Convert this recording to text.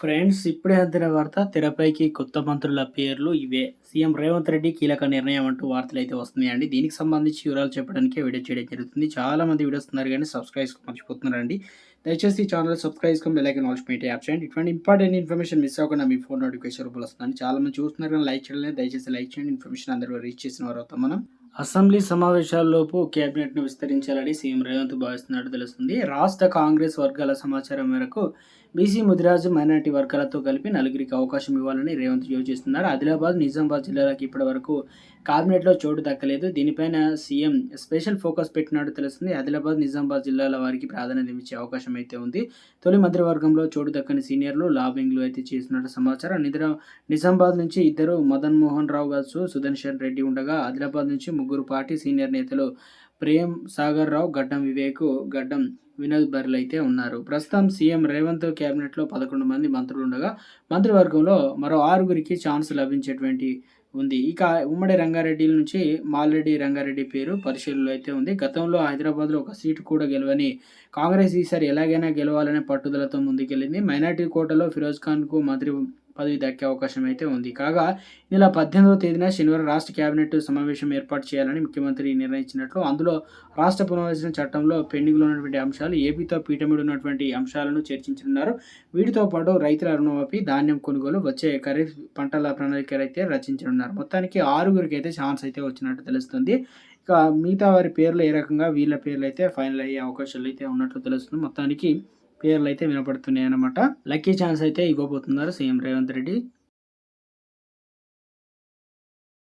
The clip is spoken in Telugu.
ఫ్రెండ్స్ ఇప్పుడే అందిన వార్త తెరపైకి కొత్త మంత్రుల పేర్లు ఇవే. సీఎం రేవంత్ రెడ్డి కీలక నిర్ణయం అంటూ వార్తలు అయితే వస్తున్నాయండి దీనికి సంబంధించి వివరాలు చెప్పడానికి వీడియో చేయడం జరుగుతుంది. చాలా మంది వీడియోస్ ఉన్నారు కానీ సబ్స్క్రైబ్ మర్చిపోతున్నారండి. దయచేసి ఛానల్ సబ్స్క్రైబ్ చేసుకొని బెల్ ఆల్స్ మీట్ యాప్ చేయండి. ఇటువంటి ఇంపార్టెంట్ ఇన్ఫర్మేషన్ మిస్ అవ్వకుండా మీ ఫోన్ నోటిఫికేషన్ రూపంలో వస్తుందండి. చాలా మంది చూస్తున్నారు కానీ లైక్ చేయడం దయచేసి లైక్ చేయండి. ఇన్ఫర్మేషన్ అందరూ రీచ్ చేసిన వారు అవుతాం మనం. అసెంబ్లీ సమావేశాల్లోపు కేబినెట్ను విస్తరించాలని సీఎం రేవంత్ భావిస్తున్నట్టు తెలుస్తుంది. రాష్ట్ర కాంగ్రెస్ వర్గాల సమాచారం మేరకు బీసీ ముదిరాజు మైనార్టీ వర్గాలతో కలిపి నలుగురికి అవకాశం ఇవ్వాలని రేవంత్ యోచిస్తున్నారు. ఆదిలాబాద్ నిజామాబాద్ జిల్లాలకు ఇప్పటి వరకు కేబినెట్లో చోటు దక్కలేదు. దీనిపైన సీఎం స్పెషల్ ఫోకస్ పెట్టినట్టు తెలుస్తుంది. ఆదిలాబాద్ నిజామాబాద్ జిల్లాల వారికి ప్రాధాన్యత ఇచ్చే అవకాశం అయితే ఉంది. తొలి మంత్రివర్గంలో చోటు దక్కని సీనియర్లు లాబింగ్లు అయితే చేసినట్టు సమాచారం. నిద్ర నిజామాబాద్ నుంచి ఇద్దరు మదన్ మోహన్ రావు గారు సుదర్శన్ రెడ్డి ఉండగా ఆదిలాబాద్ నుంచి ముగ్గురు పార్టీ సీనియర్ నేతలు ప్రేమ్ సాగర్ రావు గడ్డం వివేక్ గడ్డం వినోద్ బర్లు అయితే ఉన్నారు. ప్రస్తుతం సీఎం రేవంత్ కేబినెట్లో పదకొండు మంది మంత్రులు ఉండగా మంత్రివర్గంలో మరో ఆరుగురికి ఛాన్స్ లభించేటువంటి ఉంది. ఇక ఉమ్మడి రంగారెడ్డి నుంచి మాల్రెడ్డి రంగారెడ్డి పేరు పరిశీలనలో అయితే ఉంది. గతంలో హైదరాబాద్లో ఒక సీటు కూడా గెలవని కాంగ్రెస్ ఈసారి ఎలాగైనా గెలవాలనే పట్టుదలతో ముందుకెళ్ళింది. మైనార్టీ కోటలో ఫిరోజ్ ఖాన్కు మంత్రి పదవి దక్కే అవకాశం అయితే ఉంది. కాగా నెల పద్దెనిమిదవ తేదీన శనివారం రాష్ట్ర కేబినెట్ సమావేశం ఏర్పాటు చేయాలని ముఖ్యమంత్రి నిర్ణయించినట్లు అందులో రాష్ట్ర పునర్వచన చట్టంలో పెండింగ్లో ఉన్నటువంటి అంశాలు ఏపీతో పీఠమిడి ఉన్నటువంటి అంశాలను చర్చించనున్నారు. వీటితో పాటు రైతుల రుణమాఫీ ధాన్యం కొనుగోలు వచ్చే ఖరీఫ్ పంటల ప్రణాళికలు అయితే రచించనున్నారు. మొత్తానికి ఆరుగురికి అయితే ఛాన్స్ అయితే వచ్చినట్టు తెలుస్తుంది. ఇక మిగతా వారి పేర్లు ఏ రకంగా వీళ్ళ పేర్లు అయితే ఫైనల్ అయ్యే అవకాశాలు అయితే ఉన్నట్లు తెలుస్తుంది. మొత్తానికి పేర్లు అయితే వినపడుతున్నాయి అన్నమాట లక్కీ ఛాన్స్ అయితే ఇవ్వబోతున్నారు సీఎం రేవంత్ రెడ్డి.